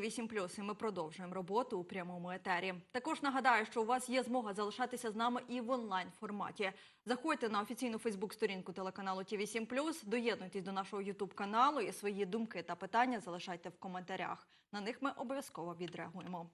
8+, і ми продовжуємо роботу у прямому етері. Також нагадаю, що у вас є змога залишатися з нами і в онлайн форматі. Заходьте на офіційну Фейсбук-сторінку телеканалу ті 7 доєднуйтесь до нашого Ютуб каналу і свої думки та питання залишайте в коментарях. На них ми обов'язково відреагуємо.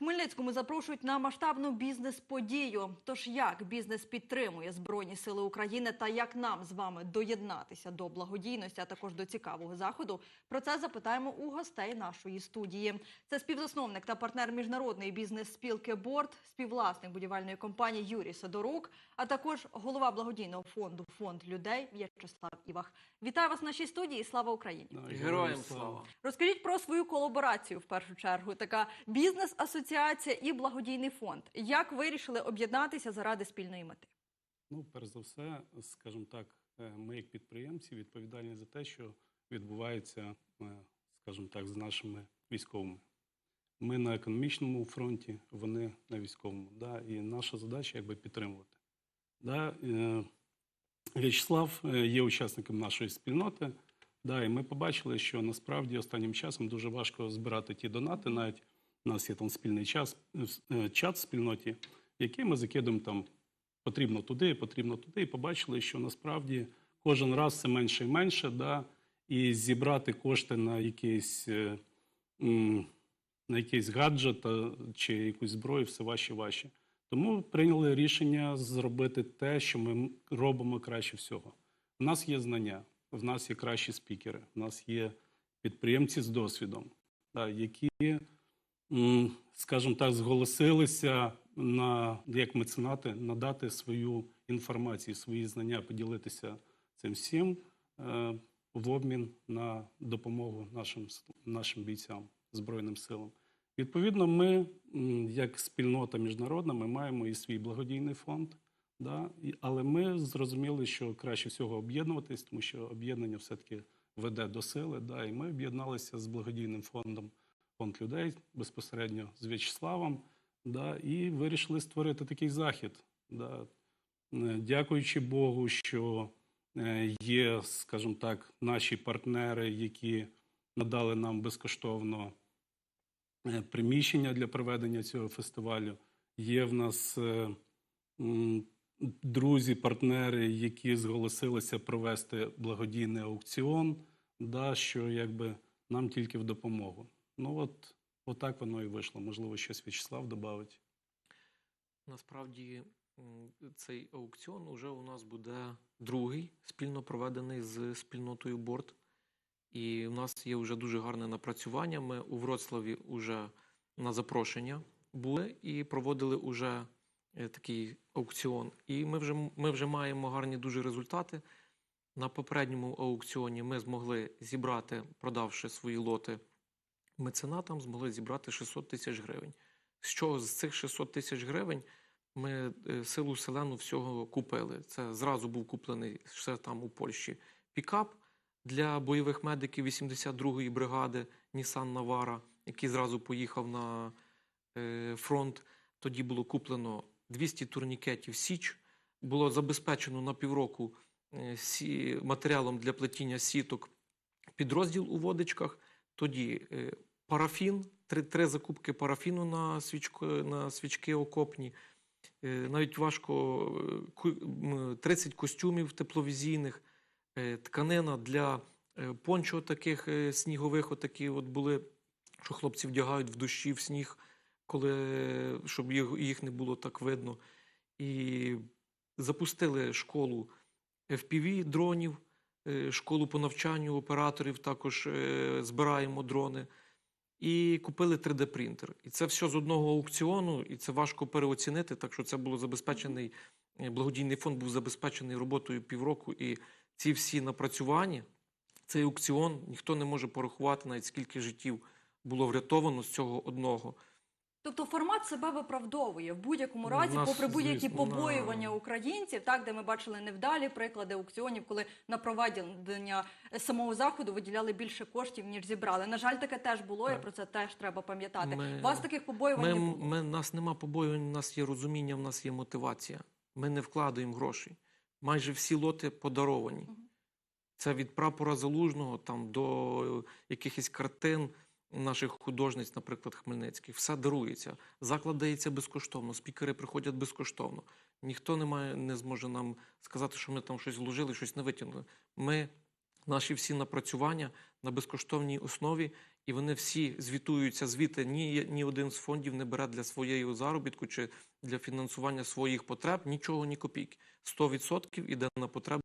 Хмельницькому запрошують на масштабну бізнес-подію. Тож як бізнес підтримує Збройні Сили України та як нам з вами доєднатися до благодійності, а також до цікавого заходу, про це запитаємо у гостей нашої студії. Це співзасновник та партнер міжнародної бізнес-спілки Борт, співвласник будівельної компанії Юрій Сидорук, а також голова благодійного фонду Фонд людей В'ячеслав Івах. Вітаю вас в нашій студії. Слава Україні! Героям слава. Розкажіть про свою колаборацію в першу чергу. Така бізнес-асоціація і благодійний фонд. Як вирішили об'єднатися заради спільної мети? Ну, перш за все, скажімо так, е, ми як підприємці відповідальні за те, що відбувається, е, скажімо так, з нашими військовими. Ми на економічному фронті, вони на військовому. Да? І наша задача якби підтримувати. Да? е, В'ячеслав є учасником нашої спільноти. Да, і ми побачили, що насправді останнім часом дуже важко збирати ті донати. Навіть у нас є там спільний час, е, чат в спільноті, який ми закидуємо там потрібно туди, потрібно туди. І побачили, що насправді кожен раз все менше і менше, да, і зібрати кошти на якийсь, е, на якийсь гаджет е, чи якусь зброю все важче важче. Тому прийняли рішення зробити те, що ми робимо краще всього. У нас є знання, в нас є кращі спікери, в нас є підприємці з досвідом, да, які скажімо так, зголосилися на як меценати надати свою інформацію, свої знання, поділитися цим всім е, в обмін на допомогу нашим нашим бійцям збройним силам. Відповідно, ми, як спільнота міжнародна, ми маємо і свій благодійний фонд. Да? Але ми зрозуміли, що краще всього об'єднуватись, тому що об'єднання все-таки веде до сили. Да? І ми об'єдналися з благодійним фондом фонд людей безпосередньо з В'ячеславом, да, і вирішили створити такий захід. Да. Е, Дякуючи Богу, що е, є, скажімо так, наші партнери, які надали нам безкоштовно е, приміщення для проведення цього фестивалю. Є в нас друзі, партнери, які зголосилися провести благодійний аукціон, да, що якби нам тільки в допомогу. Ну от, отак воно і вийшло. Можливо, щось В'ячеслав додавить. Насправді цей аукціон уже у нас буде другий, спільно проведений з спільнотою Борт. І у нас є вже дуже гарне напрацювання. Ми у Вроцлаві вже на запрошення були і проводили уже е, такий аукціон. І ми вже, ми вже маємо гарні дуже результати. На попередньому аукціоні ми змогли зібрати, продавши свої лоти меценатам, змогли зібрати 600 тисяч гривень. З з цих 600 тисяч гривень ми е, силу селену всього купили. Це зразу був куплений ще там у Польщі пікап для бойових медиків 82-ї бригади Нісан Навара, який зразу поїхав на е, фронт. Тоді було куплено 200 турнікетів Січ. Було забезпечено на півроку е, матеріалом для плетіння сіток підрозділ у водичках. Тоді парафін, три, три закупки парафіну на, свічко, на свічки окопні. Е, Навіть важко е, ку- м, 30 костюмів тепловізійних, е, тканина для е, пончо таких е, снігових, отакі от були, що хлопці вдягають в дощі в сніг, коли, щоб їх, їх не було так видно. І запустили школу FPV дронів, е, школу по навчанню операторів, також е, збираємо дрони. І купили 3D-принтер. І це все з одного аукціону, і це важко переоцінити. Так що це було забезпечений, е, благодійний фонд був забезпечений роботою півроку. І ці всі напрацювання, цей аукціон, ніхто не може порахувати навіть скільки життів було врятовано з цього одного. Тобто формат себе виправдовує в будь-якому Ну, разі, нас, попри будь-які побоювання на- українців, так де ми бачили невдалі приклади аукціонів, коли на проведення самого заходу виділяли більше коштів ніж зібрали. На жаль, таке теж було, і про це теж треба пам'ятати. Ми- вас таких побоювань Ми, не було. ми, нас нема побоювань, у нас є розуміння, в нас є мотивація. Ми не вкладаємо грошей. Майже всі лоти подаровані. Це від прапора залужного там, до якихось картин, наших художниць, наприклад, хмельницьких, все дарується. Заклад дається безкоштовно, спікери приходять безкоштовно. Ніхто не має, не зможе нам сказати, що ми там щось вложили, щось не витягнули. Ми наші всі напрацювання на безкоштовній основі, і вони всі звітуються звіти. Ні, ні один з фондів не бере для своєї заробітку чи для фінансування своїх потреб нічого, ні копійки. 100% іде на потреби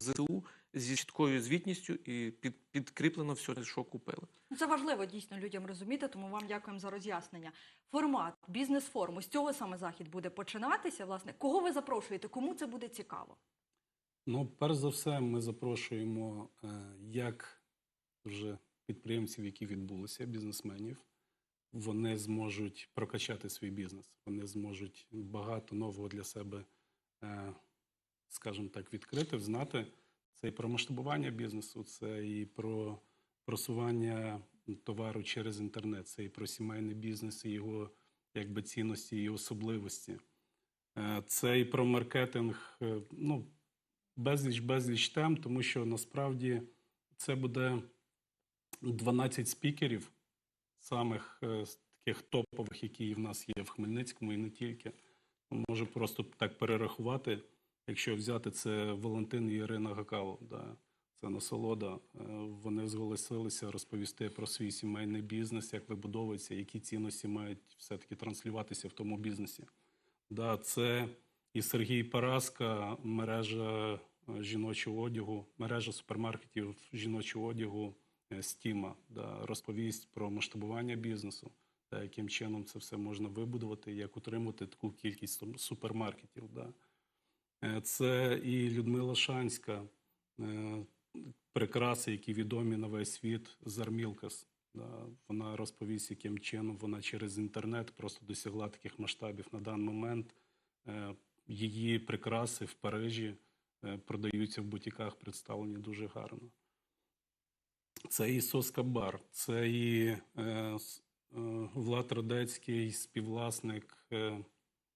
ЗСУ зі чіткою звітністю і під, підкріплено все, що купили. Ну, Це важливо дійсно людям розуміти, тому вам дякуємо за роз'яснення. Формат бізнес-форуму з цього саме захід буде починатися. Власне, кого ви запрошуєте? Кому це буде цікаво? Ну, перш за все, ми запрошуємо е, як вже підприємців, які відбулися, бізнесменів. Вони зможуть прокачати свій бізнес. Вони зможуть багато нового для себе, е, скажімо так, відкрити, знати. Це і про масштабування бізнесу, це і про просування товару через інтернет, це і про сімейний бізнес, і його якби цінності і особливості. Е, Це і про маркетинг. е, Ну, безліч безліч тем, тому що насправді це буде 12 спікерів, самих е, таких топових, які в нас є в Хмельницькому і не тільки. Можу просто так перерахувати. Якщо взяти це Валентин і Ірина Гакало, да, це насолода. Е, Вони зголосилися розповісти про свій сімейний бізнес, як вибудовується, які цінності мають все-таки транслюватися в тому бізнесі. Да, це і Сергій Параска, мережа е, жіночого одягу, мережа супермаркетів жіночого одягу е, Стіма, да, розповість про масштабування бізнесу, та яким чином це все можна вибудувати, як утримувати таку кількість супермаркетів. Да. Е, Це і Людмила Шанська, е, прикраси, які відомі на весь світ, Зармілкас. Вона розповість, яким чином вона через інтернет просто досягла таких масштабів на даний момент. Е, Її прикраси в Парижі продаються в бутіках, представлені дуже гарно. Це і Соска Бар, це і Влад Родецький, співвласник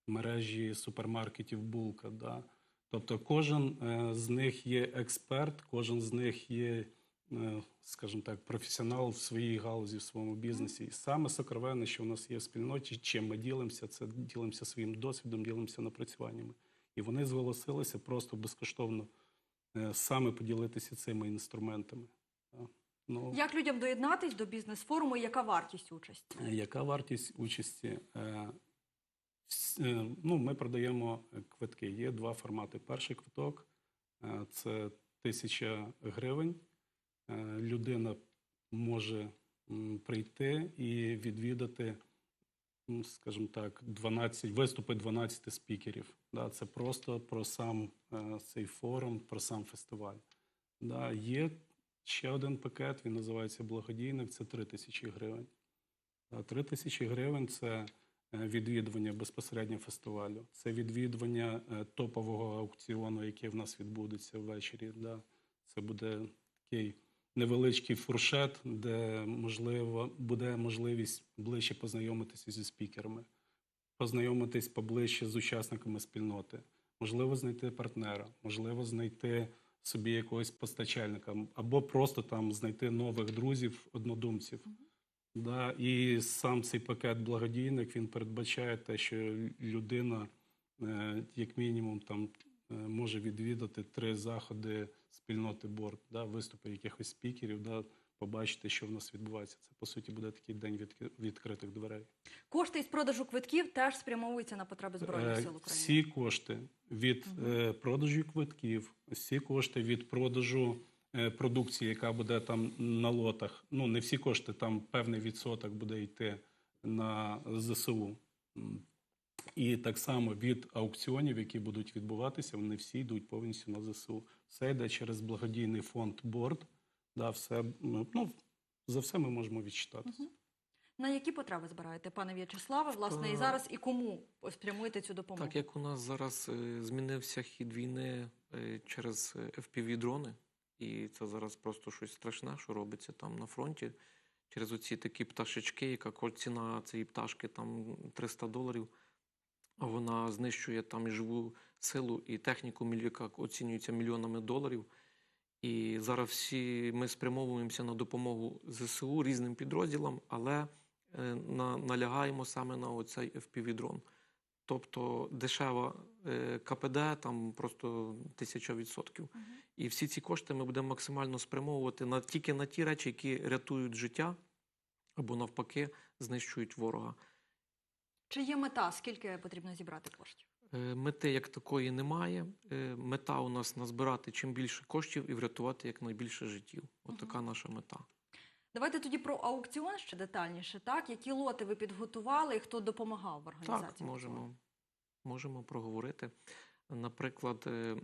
мережі супермаркетів Булка. Да? Тобто кожен е, з них є експерт, кожен з них є, е, скажімо так, професіонал в своїй галузі, в своєму бізнесі. І саме сокровенне, що у нас є в спільноті, чим ми ділимося, це ділимося своїм досвідом, ділимося напрацюваннями. І вони зголосилися просто безкоштовно е, саме поділитися цими інструментами. Ну, Як людям доєднатись до бізнес-форуму? і Яка вартість участі? Яка вартість участі? Е, Ну, ми продаємо е, квитки. Є два формати. Перший квиток е, це тисяча гривень. Людина може прийти і відвідати, скажімо так, 12, виступи 12 спікерів. Да, це просто про сам цей форум, про сам фестиваль. Да, є ще один пакет, він називається благодійник, це 3 тисячі гривень. А 3 тисячі гривень це відвідування безпосередньо фестивалю, це відвідування е, топового аукціону, який в нас відбудеться ввечері. Да. Це буде такий невеличкий фуршет, де можливо буде можливість ближче познайомитися зі спікерами, познайомитись поближче з учасниками спільноти, можливо, знайти партнера, можливо, знайти собі якогось постачальника, або просто там знайти нових друзів, однодумців. Да, і сам цей пакет благодійник він передбачає те, що людина, е, як мінімум, там е, може відвідати три заходи спільноти борт, да, виступи якихось спікерів, да, побачити, що в нас відбувається. Це по суті буде такий день відки- відкритих дверей. Кошти із продажу квитків теж спрямовуються на потреби збройних Е, сил України. Всі кошти від е, продажу квитків, всі кошти від продажу продукції, яка буде там на лотах. Ну не всі кошти, там певний відсоток буде йти на ЗСУ. І так само від аукціонів, які будуть відбуватися, вони всі йдуть повністю на ЗСУ. Все йде через благодійний фонд Борд. Да, все, ну, за все ми можемо відчитатися. Мгм. На які потреби збираєте, пане В'ячеславе, власне, і зараз і кому спрямуєте цю допомогу? Так як у нас зараз е, змінився хід війни е, через FPV-дрони, і це зараз просто щось страшне, що робиться там на фронті. Через оці такі пташечки, яка ціна цієї пташки там 300 доларів, а вона знищує там і живу силу, і техніку, яка оцінюється мільйонами доларів. І зараз всі ми спрямовуємося на допомогу ЗСУ різним підрозділам, але е, на, налягаємо саме на оцей FPV-дрон. Тобто дешева е, КПД там просто тисяча відсотків. І всі ці кошти ми будемо максимально спрямовувати на тільки на ті речі, які рятують життя або навпаки знищують ворога. Чи є мета, скільки потрібно зібрати коштів? Е, Мети як такої немає. Е, Мета у нас назбирати чим більше коштів і врятувати якнайбільше життів. От Мгм. така наша мета. Давайте тоді про аукціон ще детальніше. Так, які лоти ви підготували і хто допомагав в організації? Так, можемо, можемо проговорити. Наприклад, е,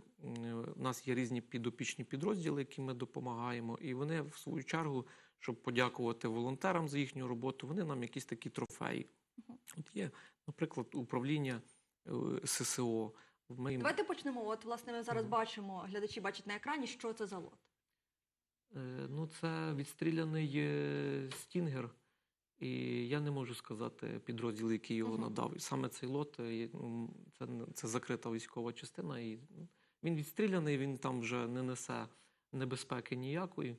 у нас є різні підопічні підрозділи, які ми допомагаємо, і вони, в свою чергу, щоб подякувати волонтерам за їхню роботу, вони нам якісь такі трофеї. От є, наприклад, управління е, ССО. Ми Давайте почнемо. От, власне, ми зараз бачимо, глядачі бачать на екрані, що це за лот. Е, Ну, це відстріляний е, стінгер, і я не можу сказати підрозділ, який його Мгм. надав. І Саме цей лот е, м, це, це закрита військова частина, і він відстріляний, він там вже не несе небезпеки ніякої.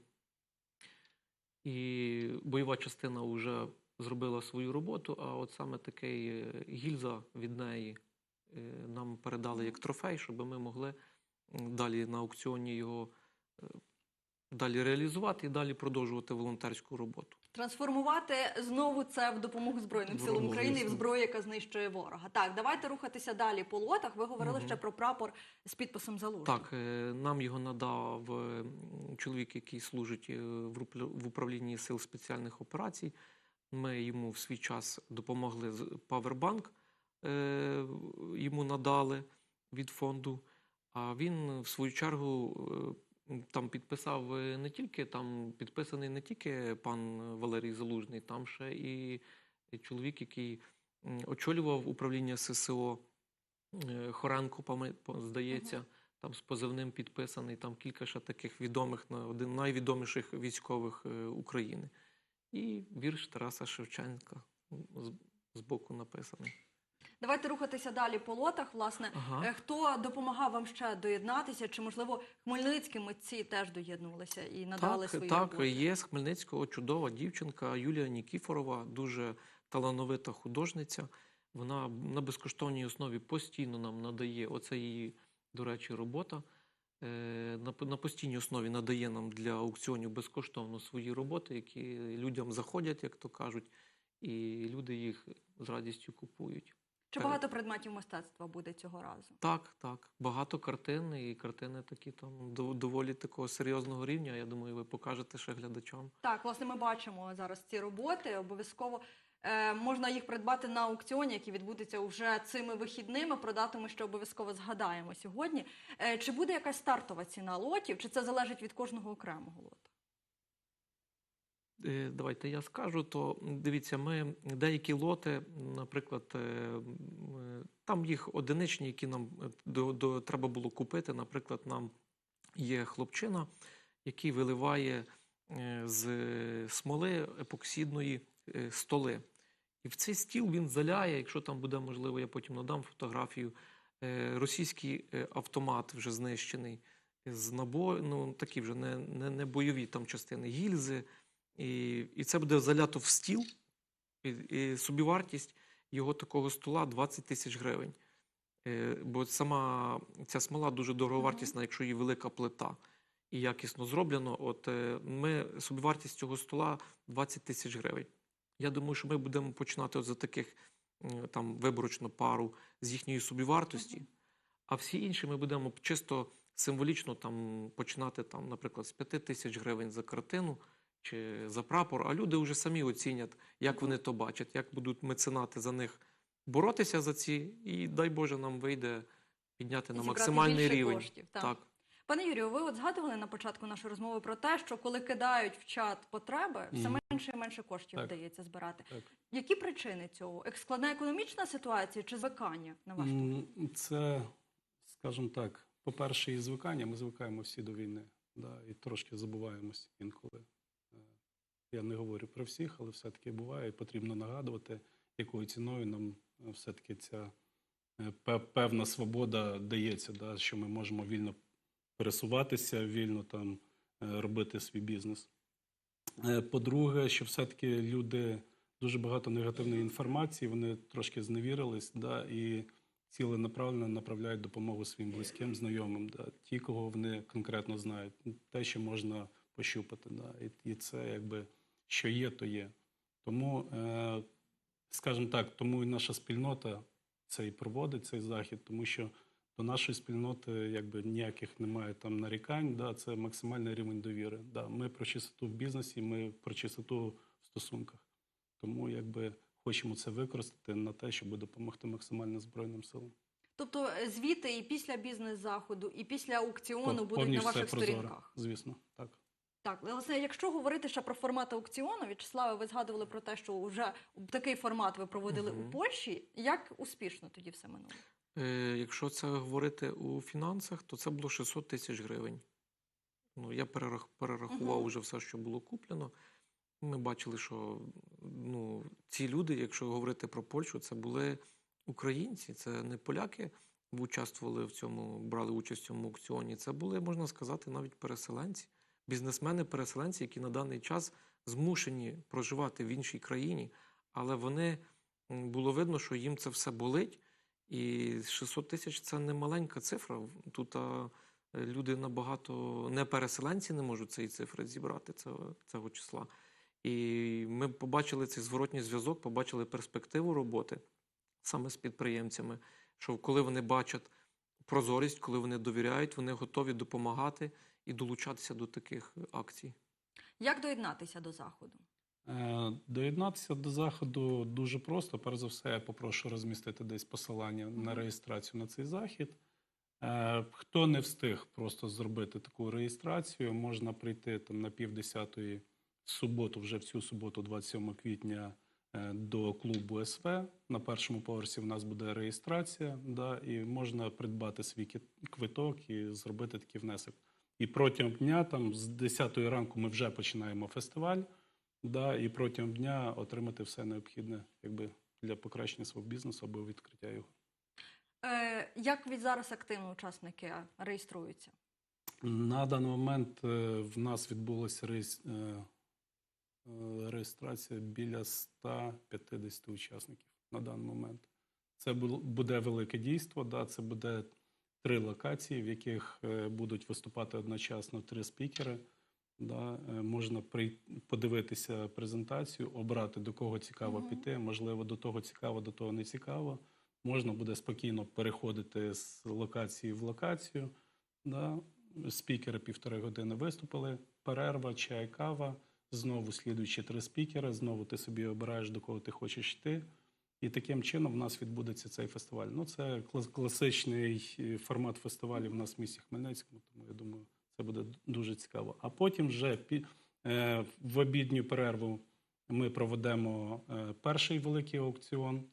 І бойова частина вже зробила свою роботу, а от саме такий гільза від неї нам передали як трофей, щоб ми могли далі на аукціоні його далі реалізувати і далі продовжувати волонтерську роботу. Трансформувати знову це в допомогу Збройним силам України і в зброю, яка знищує ворога. Так, давайте рухатися далі по лотах. Ви говорили Мгм. ще про прапор з підписом залужного. Так, е, нам його надав е, чоловік, який служить е, в управлінні сил спеціальних операцій. Ми йому в свій час допомогли з павербанк, йому надали від фонду. А він, в свою чергу, там підписав е, не тільки там підписаний не тільки пан Валерій Залужний, там ще і чоловік, який очолював управління ССО е, по- здається, там з позивним підписаний, там кілька ще таких відомих, один найвідоміших військових е, України. І вірш Тараса Шевченка з боку написаний. Давайте рухатися далі по лотах. Власне, Ага. Е, хто допомагав вам ще доєднатися? Чи можливо хмельницькі митці теж доєднувалися і надали Так, свої так, роботи? є з Хмельницького чудова дівчинка Юлія Нікіфорова, дуже талановита художниця. Вона на безкоштовній основі постійно нам надає, оце її, до речі, робота. е, на постійній основі надає нам для аукціонів безкоштовно свої роботи, які людям заходять, як то кажуть, і люди їх з радістю купують. Чи Так. багато предметів мистецтва буде цього разу? Так, так. Багато картин, і картини такі там дов- доволі такого серйозного рівня. Я думаю, ви покажете ще глядачам. Так, власне, ми бачимо зараз ці роботи. Обов'язково е, можна їх придбати на аукціоні, який відбудеться вже цими вихідними. Про дату ми ще обов'язково згадаємо сьогодні. Е, чи буде якась стартова ціна лотів, чи це залежить від кожного окремого лоту? Е, Давайте я скажу. То дивіться, ми деякі лоти, наприклад, е, е, там їх одиничні, які нам до, до, треба було купити. Наприклад, нам є хлопчина, який виливає з смоли епоксидної столи. І в цей стіл він заляє, якщо там буде можливо, я потім надам фотографію. Російський автомат вже знищений з набою, ну такі вже не, не, не бойові там частини, гільзи. І, і це буде залято в стіл, і, і собівартість його такого стола 20 тисяч гривень. Е, бо сама ця смола дуже дороговартісна, якщо її велика плита і якісно зроблено. От е, ми собівартість цього стола 20 тисяч гривень. Я думаю, що ми будемо починати от за таких там виборочно пару з їхньої собівартості, а всі інші ми будемо чисто символічно там починати, там, наприклад, з 5 тисяч гривень за картину чи за прапор, а люди вже самі оцінять, як вони то бачать, як будуть меценати за них боротися за ці, і дай Боже, нам вийде підняти на максимальний рівень. коштів, так. так. Пане Юрію, ви от згадували на початку нашої розмови про те, що коли кидають в чат потреби, все менше і менше коштів Так. вдається збирати. Так. Які причини цього? Складна економічна ситуація чи звикання на ваш погляд? Це, скажімо так, по-перше, і звикання. Ми звикаємо всі до війни. Да, і трошки забуваємось інколи. Я не говорю про всіх, але все-таки буває. І потрібно нагадувати, якою ціною нам е, все-таки ця е, певна свобода дається, да, що ми можемо вільно пересуватися, вільно там е, робити свій бізнес. По-друге, що все-таки люди дуже багато негативної інформації, вони трошки зневірились, да, і ціленаправленно направляють допомогу своїм близьким, знайомим, да, ті, кого вони конкретно знають, те, що можна пощупати. Да, і це якби що є, то є. Тому, е, скажімо так, тому і наша спільнота це і проводить цей захід, тому що до нашої спільноти якби ніяких немає там нарікань. Да, це максимальний рівень довіри. Да, ми про чистоту в бізнесі, ми про чистоту в стосунках. Тому якби хочемо це використати на те, щоб допомогти максимально Збройним силам. Тобто е, звіти і після бізнес-заходу, і після аукціону Пов- будуть на ваших все прозоро, сторінках. Звісно, так. Так, власне, якщо говорити ще про формат аукціону, В'ячеславе, ви згадували про те, що вже такий формат ви проводили у Польщі. Як успішно тоді все минуло? Е, Якщо це говорити у фінансах, то це було 600 тисяч гривень. Ну, я перерах- перерахував Мгм. уже все, що було куплено. Ми бачили, що ну, ці люди, якщо говорити про Польщу, це були українці, це не поляки участвували в цьому, брали участь в цьому аукціоні. Це були, можна сказати, навіть переселенці, бізнесмени-переселенці, які на даний час змушені проживати в іншій країні, але вони було видно, що їм це все болить. І 600 тисяч це не маленька цифра. Тут люди набагато не переселенці не можуть цієї цифри зібрати цього, цього числа. І ми побачили цей зворотній зв'язок, побачили перспективу роботи саме з підприємцями, що коли вони бачать прозорість, коли вони довіряють, вони готові допомагати і долучатися до таких акцій. Як доєднатися до заходу? Е, Доєднатися до заходу дуже просто. Перш за все, я попрошу розмістити десь посилання на реєстрацію на цей захід. Е, Хто не встиг просто зробити таку реєстрацію, можна прийти там на півдесятої в суботу, вже в цю суботу, 27 квітня, е, до клубу СВ. На першому поверсі в нас буде реєстрація, да, і можна придбати свій квиток і зробити такий внесок. І протягом дня, там з 10 ранку, ми вже починаємо фестиваль да, і протягом дня отримати все необхідне якби, для покращення свого бізнесу або відкриття його. Е, як від зараз активно учасники реєструються? На даний момент е, в нас відбулася е, е, реєстрація біля 150 учасників на даний момент. Це буде велике дійство, да, це буде три локації, в яких е, будуть виступати одночасно три спікери. Да, е, можна при, подивитися презентацію, обрати до кого цікаво Мгм. піти. Можливо, до того цікаво, до того не цікаво. Можна буде спокійно переходити з локації в локацію. Да. Спікери півтори години виступили, перерва, чай, кава. Знову слідуючі три спікери. Знову ти собі обираєш, до кого ти хочеш йти. І таким чином в нас відбудеться цей фестиваль. Ну, це клас- класичний е, формат фестивалю в нас в місті Хмельницькому, тому я думаю, це буде дуже цікаво. А потім вже е, в обідню перерву ми проведемо е, перший великий аукціон.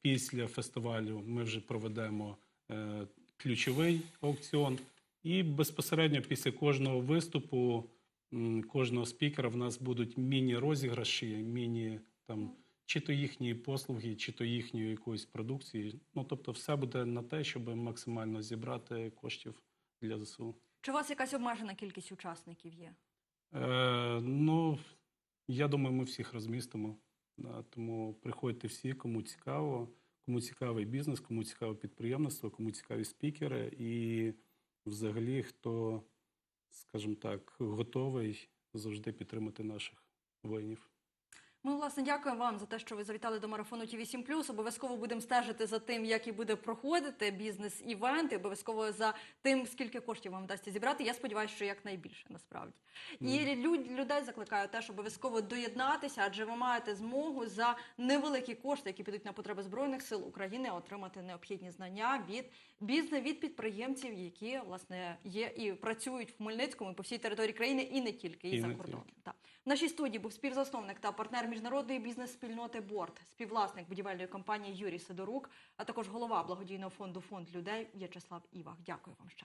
Після фестивалю ми вже проведемо ключовий аукціон. І безпосередньо після кожного виступу, кожного спікера в нас будуть міні-розіграші, міні там, чи то їхні послуги, чи то їхньої якоїсь продукції. Ну тобто, все буде на те, щоб максимально зібрати коштів для ЗСУ. Чи у вас якась обмежена кількість учасників є? Е, ну, я думаю, ми всіх розмістимо. Да, тому приходьте всі, кому цікаво, кому цікавий бізнес, кому цікаве підприємництво, кому цікаві спікери, і взагалі, хто, скажімо так, готовий завжди підтримати наших воїнів. Ми, власне, дякуємо вам за те, що ви завітали до марафону ті 7 Обов'язково будемо стежити за тим, як і буде проходити бізнес-івент, і обов'язково за тим, скільки коштів вам вдасться зібрати. Я сподіваюся, що якнайбільше насправді. І люд, людей закликаю теж обов'язково доєднатися, адже ви маєте змогу за невеликі кошти, які підуть на потреби збройних сил України, отримати необхідні знання від бізнес від підприємців, які власне є і працюють в Хмельницькому і по всій території країни, і не тільки, і, І за кордоном. В нашій студії був співзасновник та партнер міжнародної бізнес-спільноти Борт, співвласник будівельної компанії Юрій Сидорук, а також голова благодійного фонду Фонд людей В'ячеслав Івах. Дякую вам ще.